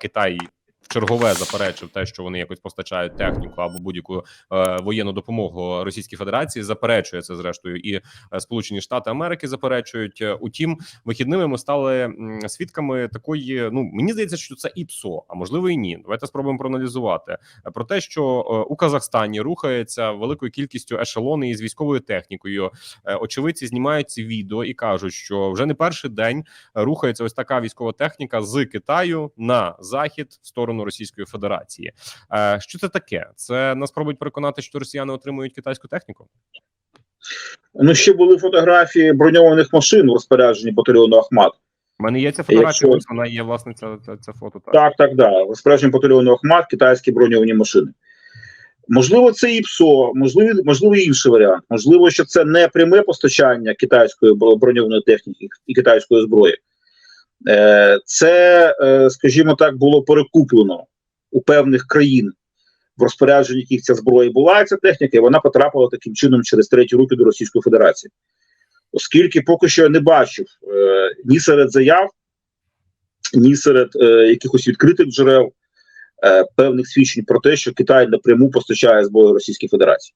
Китай в чергове заперечив те, що вони якось постачають техніку або будь-яку е, воєнну допомогу Російській Федерації. Заперечує це зрештою, і е, Сполучені Штати Америки заперечують. Е, Утім, вихідними ми стали свідками такої. Ну мені здається, що це і ПСО, а можливо і ні. Давайте спробуємо проаналізувати про те, що е, у Казахстані рухається великою кількістю ешелони із військовою технікою. Очевидці знімають ці відео і кажуть, що вже не перший день рухається ось така військова техніка з Китаю на захід в сторону Російської Федерації. Е, Що це таке? Це нас пробують переконати, що росіяни отримують китайську техніку. Ну, ще були фотографії броньованих машин у розпорядженні батальйону Ахмат. У мене є ця фотографія. Якщо- Вона є власне ця, ця, ця фото. Так. Так, так, да. В розпорядженні батальйону Ахмат китайські броньовані машини. Можливо, це і ПСО, можливо, можливо, інший варіант. Можливо, що це не пряме постачання китайської броньованої техніки і китайської зброї. Е, Це, е, скажімо так, було перекуплено у певних країн, в розпорядженні яких ця зброя була, ця техніка, і вона потрапила таким чином через треті руки до Російської Федерації. Оскільки поки що я не бачив е, ні серед заяв, ні серед якихось відкритих джерел певних свідчень про те, що Китай напряму постачає зброю Російській Федерації.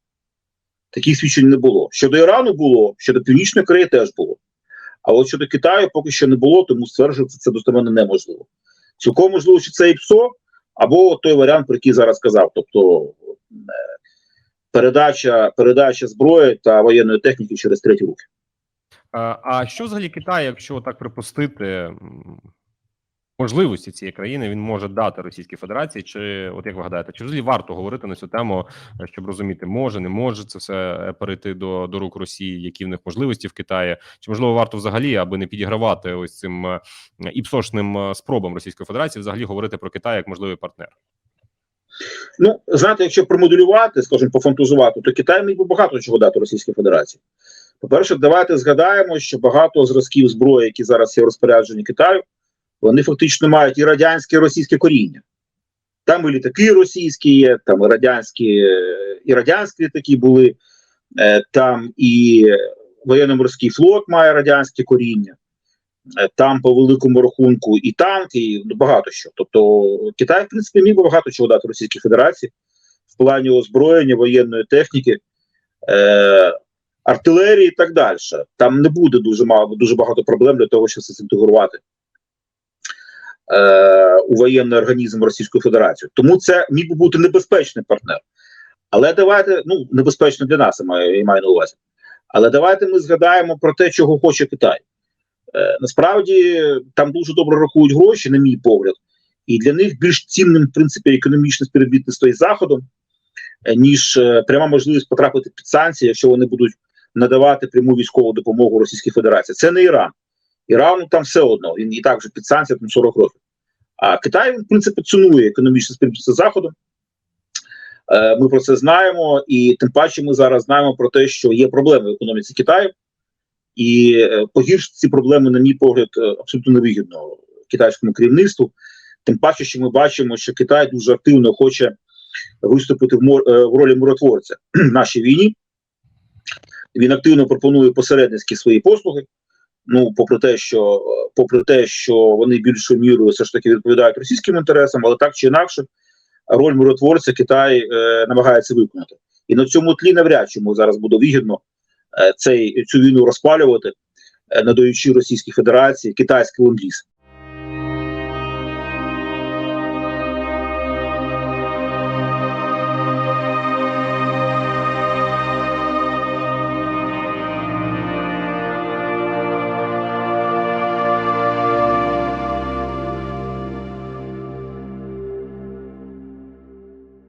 Таких свідчень не було. Щодо Ірану було, щодо Північної Кореї теж було. А от щодо Китаю поки що не було, тому стверджувати це достеменно неможливо. Цілком можливо, що це і ПСО, або той варіант, про який зараз казав, Тобто е, передача, передача зброї та воєнної техніки через треті руки. А, а що взагалі Китай, якщо так припустити можливості цієї країни, він може дати Російській Федерації? Чи от як ви гадаєте, чи взагалі варто говорити на цю тему, е, щоб розуміти, може, не може це все е, перейти до, до рук Росії, які в них можливості в Китаї? Чи можливо варто взагалі, аби не підігравати ось цим е, іпсошним спробам Російської Федерації, взагалі говорити про Китай як можливий партнер? Ну, знаєте, якщо промоделювати, скажімо, пофантазувати, то Китай міг би багато чого дати Російській Федерації. По-перше, давайте згадаємо, що багато зразків зброї, які зараз є в розпорядженні Китаю, вони фактично мають і радянське, і російське коріння. Там і літаки російські є, там і радянські, і радянські літаки були, е, там і воєнно-морський флот має радянське коріння. Е, Там по великому рахунку і танки, і багато що. Тобто Китай, в принципі, міг би багато чого дати Російській Федерації в плані озброєння, воєнної техніки, е, артилерії і так далі. Там не буде дуже мало, дуже багато проблем для того, щоб це інтегрувати е, у воєнний організм Російської Федерації. Тому це міг би бути небезпечний партнер. Але давайте, ну, небезпечно для нас, я маю, я маю на увазі. Але давайте ми згадаємо про те, чого хоче Китай. Е, насправді там дуже добре рахують гроші, на мій погляд, і для них більш цінним, в принципі, економічне співробітництво із Заходом, е, ніж е, пряма можливість потрапити під санкції, якщо вони будуть надавати пряму військову допомогу Російській Федерації. Це не Іран. Ірану там все одно, він і так вже під санкціями 40 років. А Китай, в принципі, цінує економічне співробітництво з Заходом. Е, Ми про це знаємо, і тим паче ми зараз знаємо про те, що є проблеми в економіці Китаю. І е, погіршити ці проблеми, на мій погляд, е, абсолютно невигідно китайському керівництву. Тим паче, що ми бачимо, що Китай дуже активно хоче виступити в, мор, в ролі миротворця в нашій війні. Він активно пропонує посередницькі свої послуги. Ну, попри те, що е, попри те, що вони більшою мірою все ж таки відповідають російським інтересам, але так чи інакше, роль миротворця Китай е, намагається виконати. І на цьому тлі навряд чи зараз буде вигідно е, цей цю війну розпалювати, е, надаючи Російській Федерації китайський ленд-ліз.